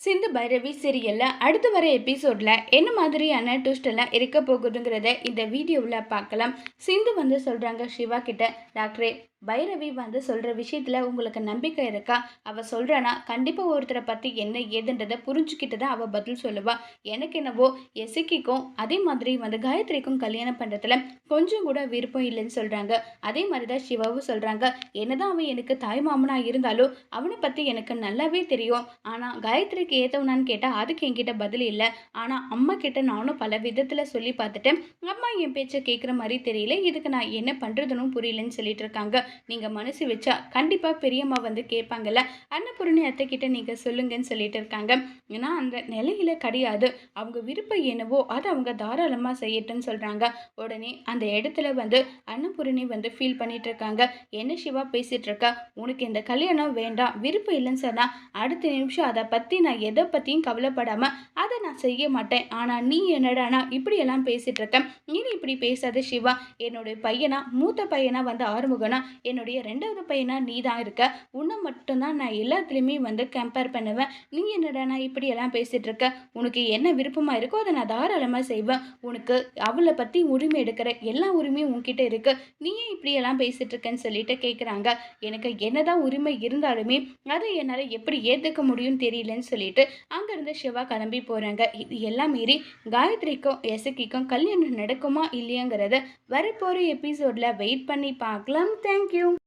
சிந்து பைரவி சீரியலில் அடுத்து வர எபிசோடில் என்ன மாதிரியான ட்விஸ்டெல்லாம் இருக்க போகுதுங்கிறத இந்த வீடியோவில் பார்க்கலாம். சிந்து வந்து சொல்கிறாங்க சிவா கிட்ட டாக்டரே பைரவி வந்து சொல்கிற விஷயத்தில் உங்களுக்கு நம்பிக்கை இருக்கா? அவள் சொல்கிறானா கண்டிப்பாக ஒருத்தரை பற்றி என்ன ஏதுன்றதை புரிஞ்சுக்கிட்டு தான் அவள் பதில் சொல்லுவாள் எனக்கு என்னவோ எசிக்கிக்கும் அதே மாதிரி வந்து காயத்ரிக்கும் கல்யாணம் பண்ணுறதுல கொஞ்சம் கூட விருப்பம் இல்லைன்னு சொல்கிறாங்க அதே மாதிரி தான் சிவாவும் சொல்கிறாங்க என்னதான் அவன் எனக்கு தாய் மாமனாக இருந்தாலும் அவனை பற்றி எனக்கு நல்லாவே தெரியும். ஆனால் காயத்ரிக்கு ஏற்றவனான்னு கேட்டால் அதுக்கு என்கிட்ட பதில் இல்லை. ஆனால் அம்மா கிட்ட நானும் பல விதத்தில் சொல்லி பார்த்துட்டேன். அம்மா என் பேச்சை கேட்குற மாதிரி தெரியல. இதுக்கு நான் என்ன பண்ணுறதுன்னு புரியலன்னு சொல்லிட்டு இருக்காங்க. நீங்கள் மனசு வச்சா கண்டிப்பாக பெரியம்மா வந்து கேட்பாங்கல்ல. அன்னபூரணி அத்தை கிட்ட நீங்கள் சொல்லுங்கன்னு சொல்லிட்டு இருக்காங்க. ஏன்னா அந்த நிலையில கிடையாது. அவங்க விருப்பம் என்னவோ அதை அவங்க தாராளமாக செய்யட்டும்னு சொல்கிறாங்க உடனே அந்த இடத்துல வந்து அன்னபூரணி வந்து ஃபீல் பண்ணிட்டு இருக்காங்க. என்ன சிவா பேசிகிட்டு இருக்கா? உனக்கு இந்த கல்யாணம் வேண்டாம். விருப்பம் இல்லைன்னு சொன்னால் அடுத்த நிமிஷம் அதை பற்றி நான் எதை பற்றியும் கவலைப்படாமல் அதை நான் செய்ய மாட்டேன். ஆனால் நீ என்னடானா இப்படியெல்லாம் பேசிகிட்டு இருக்க? நீ இப்படி பேசாத சிவா. என்னுடைய பையனா மூத்த பையனா வந்து ஆறுமுகனா? என்னுடைய ரெண்டாவது பையனாக நீ தான் இருக்க. உன்னை மட்டும்தான் நான் எல்லாத்துலேயுமே வந்து கம்பேர் பண்ணுவேன். நீ என்னடா நான் இப்படியெல்லாம் பேசிகிட்டு இருக்க? உனக்கு என்ன விருப்பமாக இருக்கோ அதை நான் தாராளமாக செய்வேன். உனக்கு அவளை பற்றி உரிமை எடுக்கிற எல்லா உரிமையும் உன்கிட்ட இருக்கு. நீ ஏன் இப்படியெல்லாம் பேசிகிட்டு இருக்கேன்னு சொல்லிட்டு கேட்குறாங்க எனக்கு என்னதான் உரிமை இருந்தாலுமே அதை என்னால் எப்படி ஏற்றுக்க முடியும்னு தெரியலன்னு சொல்லிட்டு அங்கேருந்து சிவா கிளம்பி போகிறாங்க இது எல்லாம் மீறி காயத்ரிக்கும் எசக்கிக்கும் கல்யாணம் நடக்குமா இல்லையாங்கிறத வரப்போகிற எபிசோடில் வெயிட் பண்ணி பார்க்கலாம். Thank you.